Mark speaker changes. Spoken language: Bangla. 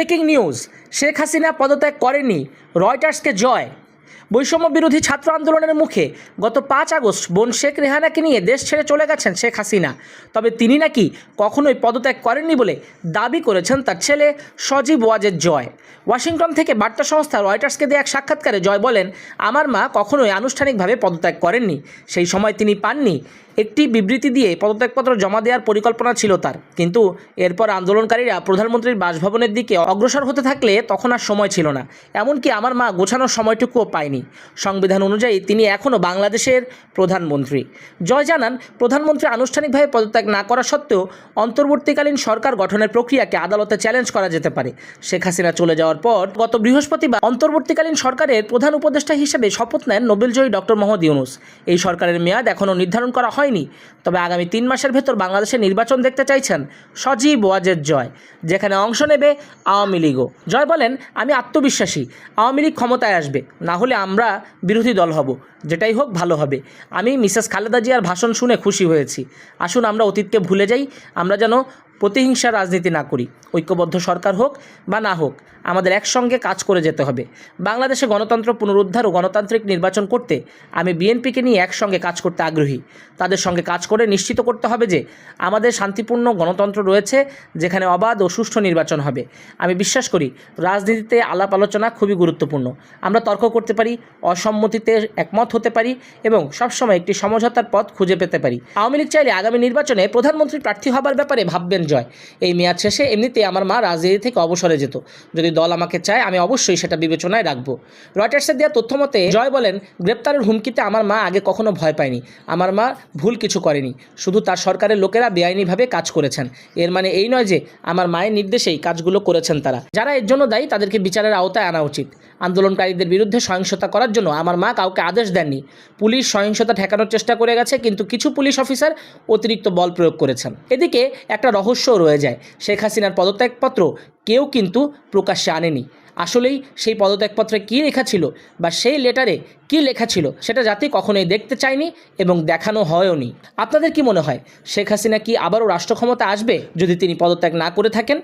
Speaker 1: Breaking news. শেখ হাসিনা পদত্যাগ করেনি রয়টার্সকে জয়। বৈষম্য বিরোধী ছাত্র আন্দোলনের মুখে গত পাঁচ আগস্ট বোন শেখ রেহানাকে নিয়ে দেশ ছেড়ে চলে গেছেন শেখ হাসিনা। তবে তিনি নাকি কখনোই পদত্যাগ করেননি বলে দাবি করেছেন তার ছেলে সজীব ওয়াজের জয়। ওয়াশিংটন থেকে বার্তা সংস্থা রয়টার্সকে দেওয়া এক সাক্ষাৎকারে জয় বলেন, আমার মা কখনোই আনুষ্ঠানিকভাবে পদত্যাগ করেননি। সেই সময় তিনি পাননি। একটি বিবৃতি দিয়ে পদত্যাগপত্র জমা দেওয়ার পরিকল্পনা ছিল তার। কিন্তু এরপর আন্দোলনকারীরা প্রধানমন্ত্রীর বাসভবনের দিকে অগ্রসর হতে থাকলে তখন আর সময় ছিল না। এমনকি আমার মা গোছানোর সময়টুকুও পায়নি। সংবিধান অনুযায়ী তিনি এখনও বাংলাদেশের প্রধানমন্ত্রী। জয় জানান, প্রধানমন্ত্রী আনুষ্ঠানিকভাবে পদত্যাগ না করা সত্ত্বেও অন্তর্বর্তীকালীন সরকার গঠনের প্রক্রিয়াকে আদালতে চ্যালেঞ্জ করা যেতে পারে। শেখ হাসিনা চলে যাওয়ার পর গত বৃহস্পতিবার অন্তর্বর্তীকালীন সরকারের প্রধান উপদেষ্টা হিসেবে শপথ নেন নোবেলজয়ী ডক্টর মোহাম্মদ ইউনুস। এই সরকারের মেয়াদ এখনও নির্ধারণ করা হয়নি। তবে আগামী তিন মাসের ভেতর বাংলাদেশে নির্বাচন দেখতে চাইছেন সজীব ওয়াজের জয়, যেখানে অংশ নেবে আওয়ামী লীগও জয় বলেন, আমি আত্মবিশ্বাসী। আওয়ামী লীগ ক্ষমতায় আসবে। না হলে আমরা বিরোধী দল হব। যেটাই হোক, ভালো হবে। আমি মিসেস খালেদা জিয়ার ভাষণ শুনে খুশি হয়েছি। আসুন, আমরা অতীতকে ভুলে যাই। আমরা যেন প্রতিহিংসার রাজনীতি না করি, ঐক্যবদ্ধ সরকার হোক বা না হোক, আমাদের একসঙ্গে কাজ করে যেতে হবে। বাংলাদেশে গণতন্ত্র পুনরুদ্ধার ও গণতান্ত্রিক নির্বাচন করতে আমি বিএনপিকে নিয়ে একসঙ্গে কাজ করতে আগ্রহী। তাদের সঙ্গে কাজ করে নিশ্চিত করতে হবে যে আমাদের শান্তিপূর্ণ গণতন্ত্র রয়েছে, যেখানে অবাধ ও সুষ্ঠু নির্বাচন হবে। আমি বিশ্বাস করি, রাজনীতিতে আলাপ আলোচনা খুবই গুরুত্বপূর্ণ। আমরা তর্ক করতে পারি, অসম্মতিতে একমত হতে পারি এবং সবসময় একটি সমঝোতার পথ খুঁজে পেতে পারি। আওয়ামী লীগ চাইলে আগামী নির্বাচনে প্রধানমন্ত্রী প্রার্থী হবার ব্যাপারে ভাববেন জয়। এই মেয়াদ শেষে এমনিতে আমার মা রাজনীতি থেকে অবসরে যেত। যদি দল আমাকে চায়, আমি অবশ্যই সেটা বিবেচনায় রাখব। রয়টার্সের দেওয়া তথ্য মতে, জয় বলেন, গ্রেপ্তারের হুমকিতে আমার মা আগে কখনো ভয় পায়নি। আমার মা ভুল কিছু করেনি। শুধু তার সরকারের লোকেরা বেআইনিভাবে কাজ করেছেন। এর মানে এই নয় যে, আমার মায়ের নির্দেশেই কাজগুলো করেছেন তারা। যারা এর জন্য দায়ী, তাদেরকে বিচারের আওতায় আনা উচিত। আন্দোলনকারীদের বিরুদ্ধে সহিংসতা করার জন্য আমার মা কাউকে আদেশ দেননি। পুলিশ সহিংসতা ঠেকানোর চেষ্টা করে গেছে, কিন্তু কিছু পুলিশ অফিসার অতিরিক্ত বল প্রয়োগ করেছেন। এদিকে একটা রহস্যও রয়ে যায়। শেখ হাসিনার পদত্যাগপত্র কেউ কিন্তু প্রকাশ্যে আনেনি। আসলেই সেই পদত্যাগপত্রে কী লেখা ছিল বা সেই লেটারে কি লেখা ছিল সেটা জাতি কখনোই দেখতে চায়নি এবং দেখানো হয়ও নি আপনাদের কি মনে হয়, শেখ হাসিনা কি আবারও রাষ্ট্রক্ষমতা আসবে যদি তিনি পদত্যাগ না করে থাকেন?